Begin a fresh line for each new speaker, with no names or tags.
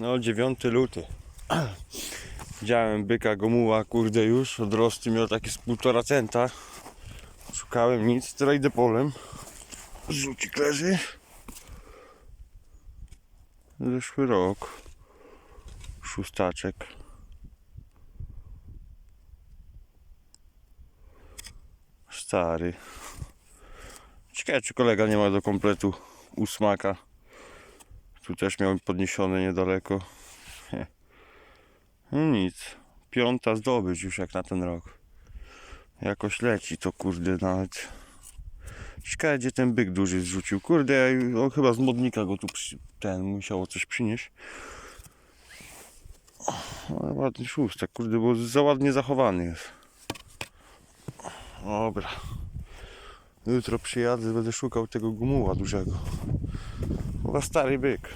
No 9 luty. Widziałem byka gomuła, kurde już, odrosty miał takie z półtora centa. Szukałem nic, teraz idę polem. Rzucik leży. Zeszły rok. Szóstaczek. Stary. Ciekawe czy kolega nie ma do kompletu ósmaka. Tu też miał podniesiony niedaleko. No nic. Piąta zdobycz już jak na ten rok. Jakoś leci to kurde nawet. Ciekawe gdzie ten byk duży zrzucił. Kurde, on chyba z modnika go tu przy... ten musiało coś przynieść. Ale ładny szóstek, kurde, bo za ładnie zachowany jest. Dobra. Jutro przyjadę, będę szukał tego gumuła dużego. Chyba stary byk.